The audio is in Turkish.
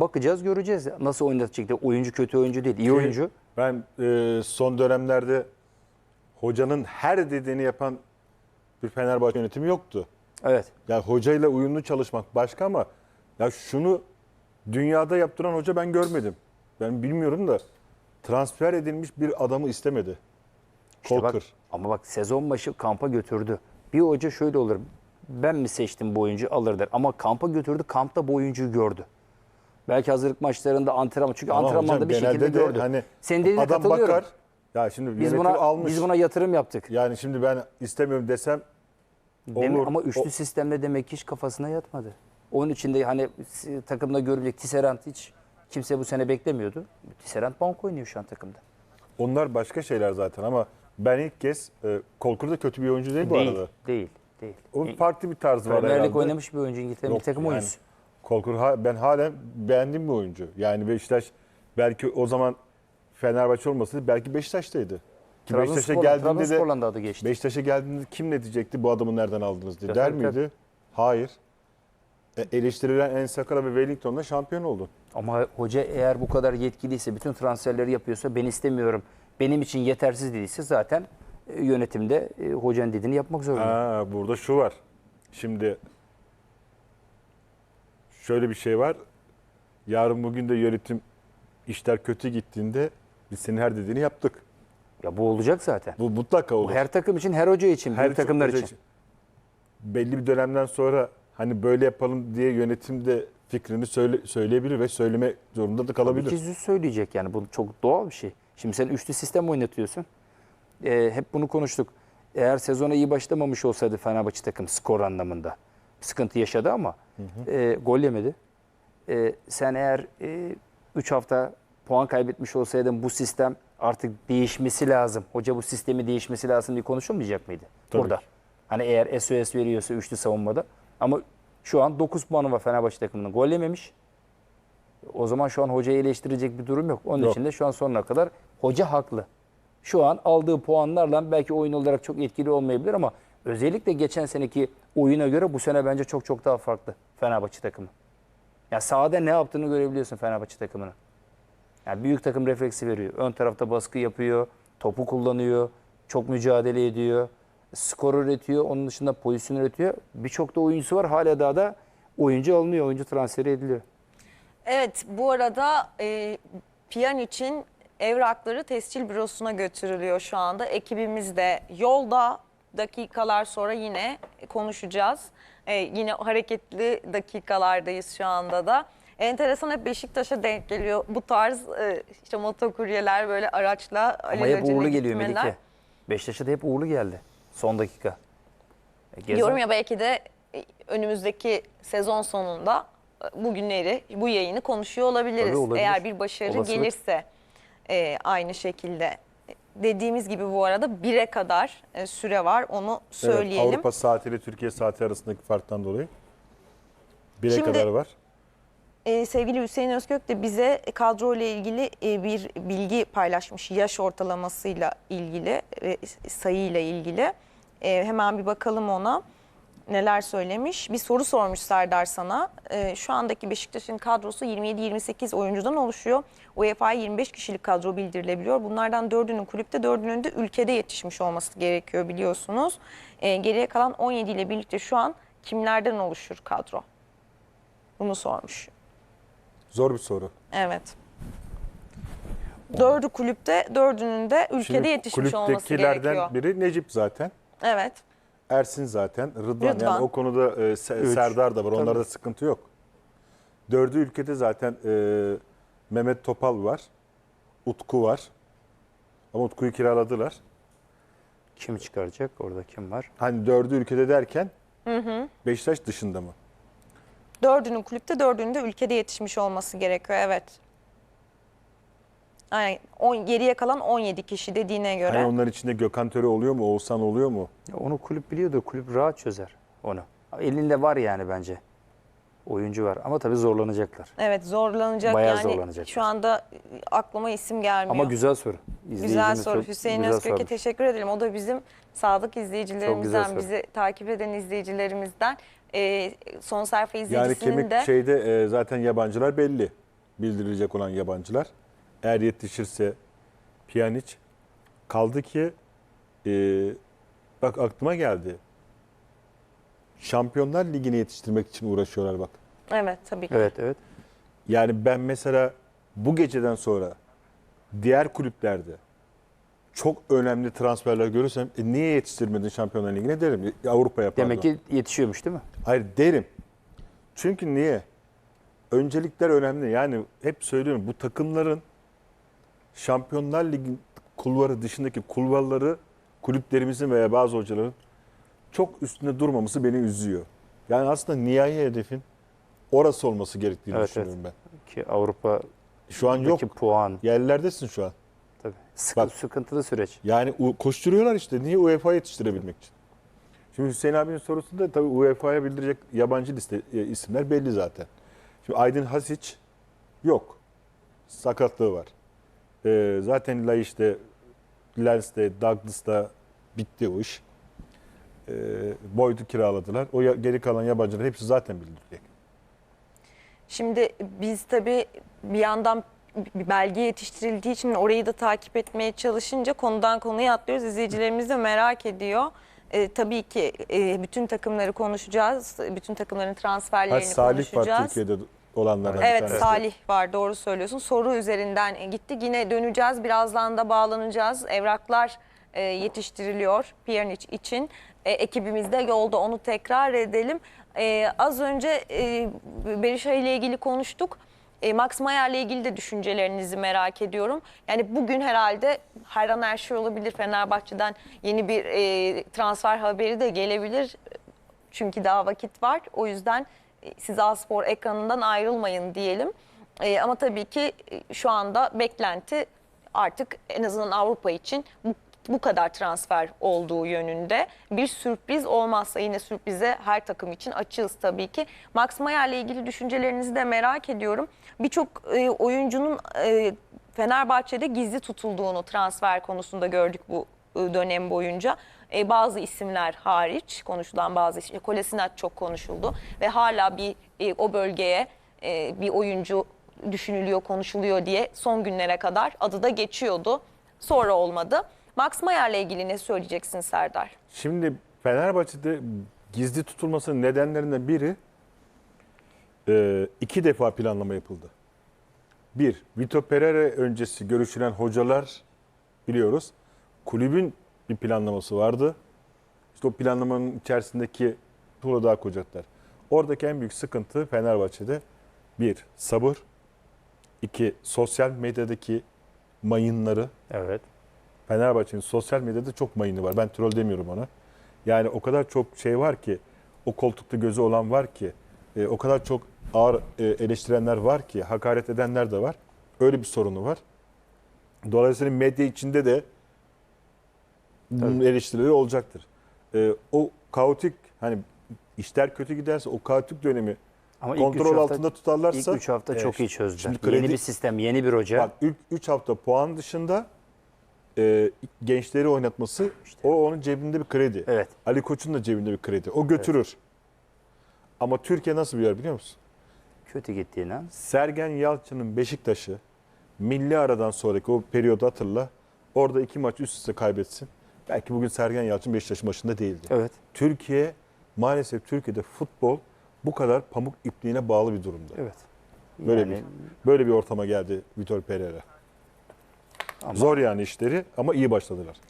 Bakacağız, göreceğiz. Nasıl oynatacak? Oyuncu kötü oyuncu değil, iyi oyuncu. Ben e, son dönemlerde hocanın her dediğini yapan bir Fenerbahçe yönetimi yoktu. Evet. Yani hocayla uyumlu çalışmak başka ama ya şunu dünyada yaptıran hoca ben görmedim. Ben bilmiyorum da transfer edilmiş bir adamı istemedi. İşte bak, ama bak sezon başı kampa götürdü. Bir hoca şöyle olur. Ben mi seçtim bu oyuncuyu alır der. Ama kampa götürdü. Kampta bu oyuncuyu gördü. Belki hazırlık maçlarında antrenman. Çünkü Ama antrenmanda hocam bir şekilde de gördü. Hani Senin dediğine adam katılıyorum. bakar. Ya şimdi biz buna almış. biz buna yatırım yaptık. Yani şimdi ben istemiyorum desem Demi- olur. ama üçlü O- sistemde demek ki hiç kafasına yatmadı. Onun içinde hani takımda görülecek Tisserand hiç kimse bu sene beklemiyordu. Tisserand bank oynuyor şu an takımda. onlar başka şeyler zaten ama ben ilk kez e, Kolkur da kötü bir oyuncu değil bu değil, arada. değil, değil. Onun farklı bir tarzı var Premier Lig herhalde. oynamış bir oyuncu İngiltere milli takım yani oyuncusu. Kolkur ha- ben halen beğendiğim bir oyuncu. Yani Beşiktaş belki o zaman Fenerbahçe olmasaydı belki Beşiktaş'taydı. Ki Beşiktaş'a Trabzonspor'la- geldiğinde Trabzonspor'la de da adı geçti. Beşiktaş'a geldiğinde kim ne diyecekti bu adamı nereden aldınız diye der tabii, tabii. miydi? Hayır. E, eleştirilen En Sakala ve Wellington'la şampiyon oldu. Ama hoca eğer bu kadar yetkiliyse, bütün transferleri yapıyorsa ben istemiyorum, benim için yetersiz dediyse zaten e, yönetimde e, hocanın dediğini yapmak zorunda. Ha, burada şu var. Şimdi şöyle bir şey var. Yarın bugün de yönetim işler kötü gittiğinde biz senin her dediğini yaptık. Ya bu olacak zaten. Bu mutlaka olur. Bu her takım için, her hoca için, Her büyük takımlar hoca için. Belli bir dönemden sonra hani böyle yapalım diye yönetim de fikrini söyle, söyleyebilir ve söyleme zorunda da Tabii kalabilir. ki yüz söyleyecek yani bu çok doğal bir şey. Şimdi sen üçlü sistem oynatıyorsun. Ee, hep bunu konuştuk. Eğer sezona iyi başlamamış olsaydı Fenerbahçe takım skor anlamında sıkıntı yaşadı ama e, gol yemedi. E, sen eğer 3 hafta puan kaybetmiş olsaydın bu sistem artık değişmesi lazım. Hoca bu sistemi değişmesi lazım diye konuşulmayacak mıydı Tabii burada? ki. Hani eğer SOS veriyorsa üçlü savunmada. Ama şu an 9 puanı var Fenerbahçe takımının. Gol yememiş. O zaman şu an hocayı eleştirecek bir durum yok. Onun Yok. için de şu an sonuna kadar hoca haklı. Şu an aldığı puanlarla belki oyun olarak çok etkili olmayabilir ama özellikle geçen seneki oyuna göre bu sene bence çok çok daha farklı Fenerbahçe takımı. Ya sahada ne yaptığını görebiliyorsun Fenerbahçe takımının. Yani büyük takım refleksi veriyor. Ön tarafta baskı yapıyor, topu kullanıyor, çok mücadele ediyor, skor üretiyor, onun dışında pozisyon üretiyor. Birçok da oyuncusu var. Hala daha da oyuncu alınıyor, oyuncu transferi ediliyor. Evet bu arada e, Pjanic'in evrakları tescil bürosuna götürülüyor şu anda. Ekibimiz de yolda dakikalar sonra yine konuşacağız. E, yine hareketli dakikalardayız şu anda da. Enteresan hep Beşiktaş'a denk geliyor bu tarz e, işte motokuryeler böyle araçla Ama hep uğurlu geliyor gitmeler. Melike. Beşiktaş'a da hep uğurlu geldi. Son dakika. E, Gezal- Diyorum ya belki de e, önümüzdeki sezon sonunda e, bugünleri, bu yayını konuşuyor olabiliriz. Tabii olabilir. Eğer bir başarı Olasılık. gelirse e, aynı şekilde. Dediğimiz gibi bu arada 1'e kadar e, süre var onu Evet, söyleyelim. Avrupa saati ile Türkiye saati arasındaki farktan dolayı. Bire Şimdi- kadar var. Ee, sevgili Hüseyin Özkök de bize kadro ile ilgili e, bir bilgi paylaşmış. Yaş ortalamasıyla ilgili ve sayıyla ilgili. Hemen bir bakalım ona. Neler söylemiş? Bir soru sormuş Serdar sana. Ee, şu andaki Beşiktaş'ın kadrosu 27-28 oyuncudan oluşuyor. UEFA'ya 25 kişilik kadro bildirilebiliyor. Bunlardan dördünün kulüpte, dördünün de ülkede yetişmiş olması gerekiyor biliyorsunuz. Ee, geriye kalan 17 ile birlikte şu an kimlerden oluşur kadro? Bunu sormuş. Zor bir soru. Evet. Dördü kulüpte, dördünün de ülkede Şimdi yetişmiş olması kulüptekilerden gerekiyor. biri Necip zaten. Evet. Ersin zaten. Rıdvan, Rıdvan. yani o konuda e, Se- Üç. Serdar da var. Tabii. Onlarda sıkıntı yok. Dördü ülkede zaten e, Mehmet Topal var. Utku var. Ama Utku'yu kiraladılar. Kim çıkaracak? Orada kim var? Hani dördü ülkede derken Beşiktaş dışında mı? Dördünün kulüpte, dördünün de ülkede yetişmiş olması gerekiyor. Evet. Aynen. On, geriye kalan 17 kişi dediğine göre. Hani onların içinde Gökhan Töre oluyor mu? Oğuzhan oluyor mu? Ya Onu kulüp biliyordu. Kulüp rahat çözer onu. Elinde var yani bence. Oyuncu var ama tabii zorlanacaklar. Evet zorlanacak Bayağı yani. zorlanacaklar. Şu anda e, aklıma isim gelmiyor. Ama güzel soru. Güzel İzleyicimiz soru. çok Hüseyin güzel Özkök'e sormuş. teşekkür edelim. O da bizim sadık Çok güzel izleyicilerimizden, soru. bizi takip eden izleyicilerimizden. Ee, son sayfa Yani izleyicisinin kemik de şeyde e, zaten yabancılar belli. bildirilecek olan yabancılar. Eğer yetişirse Pjanic. Kaldı ki e, bak aklıma geldi. Şampiyonlar Ligi'ni yetiştirmek için uğraşıyorlar bak. Evet tabii ki. Evet evet. Yani ben mesela bu geceden sonra diğer kulüplerde çok önemli transferler görürsem e, niye yetiştirmedin Şampiyonlar Ligi'ne derim. Avrupa'ya pardon. Demek ki yetişiyormuş değil mi? Hayır derim. Çünkü niye? Öncelikler önemli. Yani hep söylüyorum bu takımların Şampiyonlar Ligi kulvarı dışındaki kulvarları kulüplerimizin veya bazı hocaların çok üstünde durmaması beni üzüyor. Yani aslında nihai hedefin orası olması gerektiğini Evet, düşünüyorum ben. Ki Avrupa'daki Şu an yok. puan Yerlerdesin şu an. tabii. Sıkı- Bak. sıkıntılı süreç. Yani koşturuyorlar işte. Niye UEFA yetiştirebilmek için? Şimdi Hüseyin abinin sorusunda tabii UEFA'ya bildirecek yabancı liste e, isimler belli zaten. Şimdi Aydın Hasic yok. Sakatlığı var. E, zaten Laiç'te, Lens'te, Douglas'ta bitti o iş. E, Boyd'u kiraladılar. O ya- geri kalan yabancılar hepsi zaten bildirecek. Şimdi biz tabii bir yandan bir belge yetiştirildiği için orayı da takip etmeye çalışınca konudan konuya atlıyoruz. İzleyicilerimiz de merak ediyor. Ee, tabii ki e, bütün takımları konuşacağız. Bütün takımların transferlerini Salih var konuşacağız. Türkiye'de olanlardan bir Evet tanesi. Salih var doğru söylüyorsun. Soru üzerinden gitti. Yine döneceğiz. Birazdan da bağlanacağız. Evraklar e, yetiştiriliyor Pjanic için. E, ekibimiz de yolda onu tekrar edelim. E, az önce e, Berisha ile ilgili konuştuk. E, Max Mayer ile ilgili de düşüncelerinizi merak ediyorum. Yani bugün herhalde her an her şey olabilir. Fenerbahçe'den yeni bir e, transfer haberi de gelebilir. Çünkü daha vakit var. O yüzden siz A-Spor ekranından ayrılmayın diyelim. E, ama tabii ki e, şu anda beklenti artık en azından Avrupa için bu, bu kadar transfer olduğu yönünde. Bir sürpriz olmazsa yine sürprize her takım için açığız tabii ki. Max Mayer ile ilgili düşüncelerinizi de merak ediyorum. Birçok e, oyuncunun e, Fenerbahçe'de gizli tutulduğunu transfer konusunda gördük bu e, dönem boyunca. E, bazı isimler hariç konuşulan bazı isimler, Kolasinac çok konuşuldu ve hala bir e, o bölgeye e, bir oyuncu düşünülüyor, konuşuluyor diye son günlere kadar adı da geçiyordu. Sonra olmadı. Max Mayer'le ilgili ne söyleyeceksin Serdar? Şimdi Fenerbahçe'de gizli tutulmasının nedenlerinden biri e, iki defa planlama yapıldı. Bir, Vitor Pereira öncesi görüşülen hocalar biliyoruz. Kulübün bir planlaması vardı. İşte o planlamanın içerisindeki tuğla daha koyacaklar. Oradaki en büyük sıkıntı Fenerbahçe'de bir, sabır. iki sosyal medyadaki mayınları. Evet. Fenerbahçe'nin sosyal medyada çok mayını var. Ben troll demiyorum ona. Yani o kadar çok şey var ki, o koltukta gözü olan var ki, e, o kadar çok ağır e, eleştirenler var ki, hakaret edenler de var. Öyle bir sorunu var. Dolayısıyla medya içinde de bunun eleştirileri olacaktır. E, o kaotik, hani işler kötü giderse o kaotik dönemi Ama ilk kontrol üç hafta- altında tutarlarsa... İlk 3 hafta e, çok iyi çözdüler. Şimdi kredi, Yeni bir sistem, yeni bir hoca. Bak ilk 3 hafta puan dışında e, gençleri oynatması o onun cebinde bir kredi. Evet. Ali Koç'un da cebinde bir kredi. O götürür. Ama Türkiye nasıl bir yer biliyor musun? Kötü gittiğin an. Sergen Yalçın'ın Beşiktaş'ı milli aradan sonraki o periyodu hatırla. Orada iki maç üst üste kaybetsin. Belki bugün Sergen Yalçın Beşiktaş'ın başında değildi. Evet. Türkiye maalesef Türkiye'de futbol bu kadar pamuk ipliğine bağlı bir durumda. Evet. Böyle Yani- bir böyle bir ortama geldi Vitor Pereira. Ama- Zor yani işleri ama iyi başladılar.